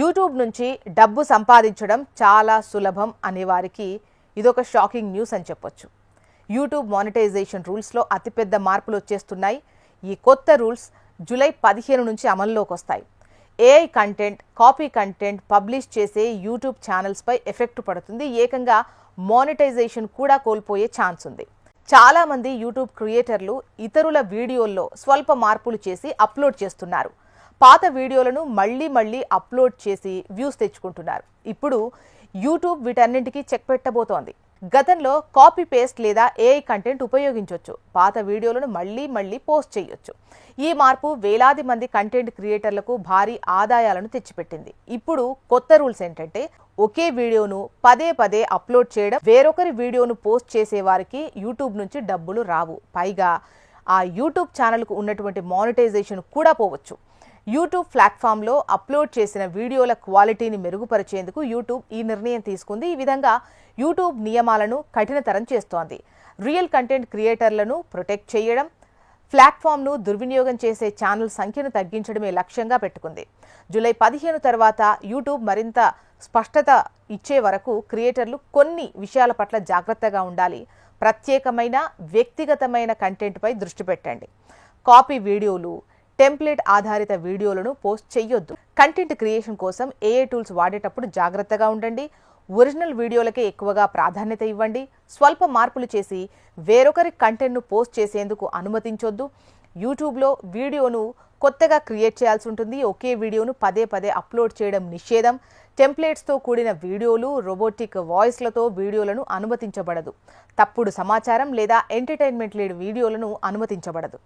YouTube నుంచి డబ్బు సంపాదించడం చాలా సులభం అనే వారికి ఇదొక షాకింగ్ న్యూస్ అని చెప్పొచ్చు. యూట్యూబ్ మానిటైజేషన్ రూల్స్లో అతిపెద్ద మార్పులు వచ్చేస్తున్నాయి. ఈ కొత్త రూల్స్ జూలై పదిహేను నుంచి అమల్లోకి వస్తాయి. AI content copy content publish చేసే యూట్యూబ్ ఛానల్స్పై ఎఫెక్ట్ పడుతుంది. ఏకంగా మానిటైజేషన్ కూడా కోల్పోయే ఛాన్స్ ఉంది. చాలా మంది యూట్యూబ్ క్రియేటర్లు ఇతరుల వీడియోల్లో స్వల్ప మార్పులు చేసి అప్లోడ్ చేస్తున్నారు. పాత వీడియోలను మళ్ళీ మళ్ళీ అప్లోడ్ చేసి వ్యూస్ తెచ్చుకుంటున్నారు. ఇప్పుడు యూట్యూబ్ వీటన్నింటికీ చెక్ పెట్టబోతోంది. గతంలో కాపీ పేస్ట్ లేదా ఏఐ కంటెంట్ ఉపయోగించవచ్చు పాత వీడియోలను మళ్ళీ మళ్ళీ పోస్ట్ చేయొచ్చు. ఈ మార్పు వేలాది మంది కంటెంట్ క్రియేటర్లకు భారీ ఆదాయాలను తెచ్చిపెట్టింది. ఇప్పుడు కొత్త రూల్స్ ఏంటంటే ఒకే వీడియోను పదే పదే అప్లోడ్ చేయడం వేరొకరి వీడియోను పోస్ట్ చేసే వారికి యూట్యూబ్ నుంచి డబ్బులు రావు. పైగా ఆ యూట్యూబ్ ఛానల్కు ఉన్నటువంటి మానిటైజేషన్ కూడా పోవచ్చు. యూట్యూబ్ ప్లాట్ఫామ్లో అప్లోడ్ చేసిన వీడియోల క్వాలిటీని మెరుగుపరిచేందుకు యూట్యూబ్ ఈ నిర్ణయం తీసుకుంది. ఈ విధంగా యూట్యూబ్ నియమాలను కఠినతరం చేస్తోంది. రియల్ కంటెంట్ క్రియేటర్లను ప్రొటెక్ట్ చేయడం ప్లాట్ఫామ్ను దుర్వినియోగం చేసే ఛానల్ సంఖ్యను తగ్గించడమే లక్ష్యంగా పెట్టుకుంది. జూలై పదిహేను తర్వాత యూట్యూబ్ మరింత స్పష్టత ఇచ్చే వరకు క్రియేటర్లు కొన్ని విషయాల పట్ల జాగ్రత్తగా ఉండాలి. ప్రత్యేకమైన వ్యక్తిగతమైన కంటెంట్పై దృష్టి పెట్టండి. కాపీ వీడియోలు టెంప్లెట్ ఆధారిత వీడియోలను పోస్ట్ చేయొద్దు కంటెంట్ క్రియేషన్ కోసం ఏఏ టూల్స్ వాడేటప్పుడు జాగ్రత్తగా ఉండండి. ఒరిజినల్ వీడియోలకే ఎక్కువగా ప్రాధాన్యత ఇవ్వండి. స్వల్ప మార్పులు చేసి వేరొకరి కంటెంట్ను పోస్ట్ చేసేందుకు అనుమతించొద్దు. యూట్యూబ్లో వీడియోను కొత్తగా క్రియేట్ చేయాల్సి ఉంటుంది. ఒకే వీడియోను పదే పదే అప్లోడ్ చేయడం నిషేధం. టెంప్లెట్స్తో కూడిన వీడియోలు రోబోటిక్ వాయిస్లతో వీడియోలను అనుమతించబడదు. తప్పుడు సమాచారం లేదా ఎంటర్టైన్మెంట్ లేని వీడియోలను అనుమతించబడదు.